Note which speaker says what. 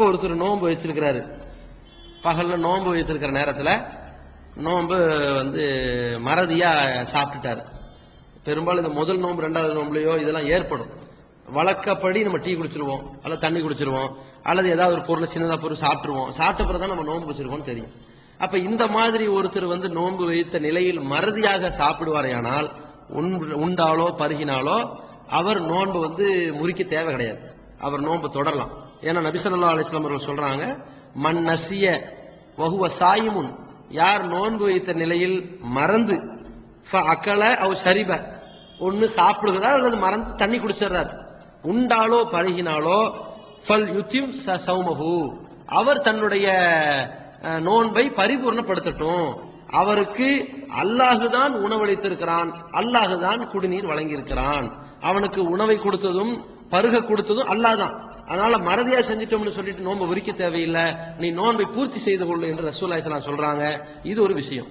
Speaker 1: இப்போ ஒருத்தர் நோன்பு வச்சிருக்கிறாரு. பகல்ல நோன்பு வைத்திருக்கிற நேரத்தில் நோன்பு வந்து மறதியா சாப்பிட்டுட்டாரு. பெரும்பாலும் இந்த முதல் நோன்பு ரெண்டாவது நோம்புலையோ இதெல்லாம் ஏற்படும். வழக்கப்படி நம்ம டீ குடிச்சிருவோம் அல்லது தண்ணி குடிச்சிருவோம் அல்லது ஏதாவது ஒரு பொருளை சின்னதாக பொருள் சாப்பிட்டுருவோம். சாப்பிட்ட பிறகு தான் நம்ம நோன்பு வச்சிருக்கோம்னு தெரியும். அப்ப இந்த மாதிரி ஒருத்தர் வந்து நோன்பு வைத்த நிலையில் மறதியாக சாப்பிடுவாரையானால் உண்- உண்டாலோ பருகினாலோ அவர் நோன்பு வந்து முறிக்க தேவை கிடையாது. அவர் நோன்பு தொடரலாம். ஏன்னா நபிசல்லா அலிஸ்லாம் அவர்கள் சொல்றாங்க மன் நசிய வகுவ சாயிமுன். யார் நோன்பு வைத்த நிலையில் மறந்து அக்கல அவ சரிப ஒன்னு சாப்பிடுகிறார் அல்லது மறந்து தண்ணி குடிச்சிடுறார் உண்டாலோ பருகினாலோ ஃபல் யுத்திம் ச- சௌமஹு. அவர் தன்னுடைய நோன்பை பரிபூர்ணப்படுத்தட்டும். அவருக்கு அல்லாஹுதான் உணவளித்திருக்கிறான் அல்லாஹுதான் குடிநீர் வழங்கியிருக்கிறான். அவனுக்கு உணவை கொடுத்ததும் பருக கொடுத்ததும் அல்லாஹ் தான். அதனால மறதியா செஞ்சிட்டோம்னு சொல்லிட்டு நோன்பு விரிக்க தேவையில்லை. நீ நோன்பை பூர்த்தி செய்து கொள்ளு என்று ரசூலுல்லாஹி சொல்றாங்க. இது ஒரு விஷயம்.